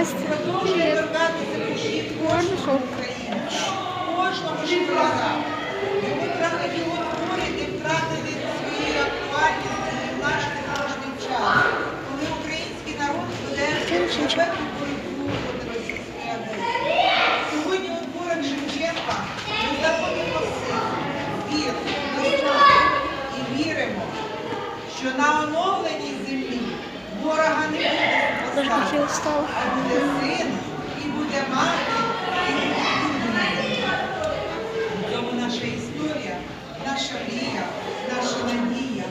попасть. Продовжує душі кожного українця, кожного житла. Ми трохи його творити, втратили свою актуальність і наш кожним час. Коли український народ буде безпеку боротьбу проти російської агресії. Сьогодні у порах Шевченка ми заходимо сил, вір, і віримо, що на оновленій землі ворога не буде люди. В цьому наша історія, наша мрія, наша надія,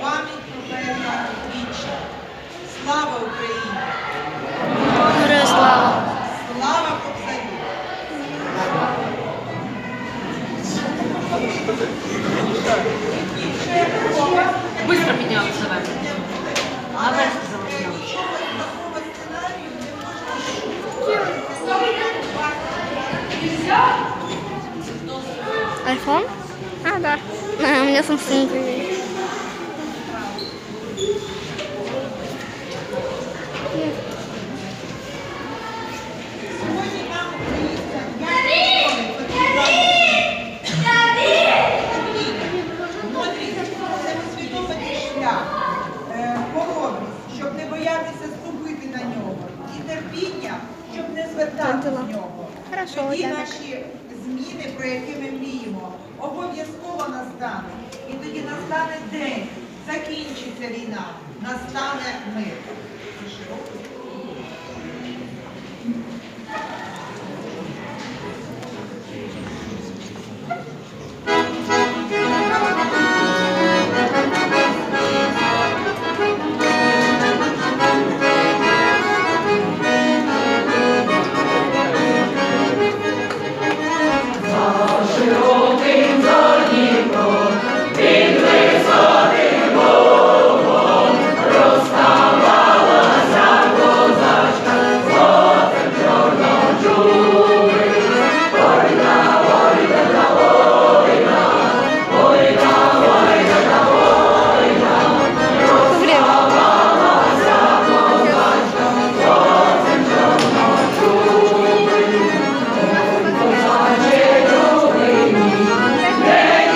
пам'ять про вічна. Слава Україні! Слава. Слава! Быстро піднялися наверх. Айфон? А, да. А, у меня Samsung. Е, хоробрість, щоб не боятися ступити на нього, і терпіння, щоб не звертати з нього. Хорошо, Тоді наші зміни, про які обов'язково. І тоді настане день, закінчиться війна, настане мир.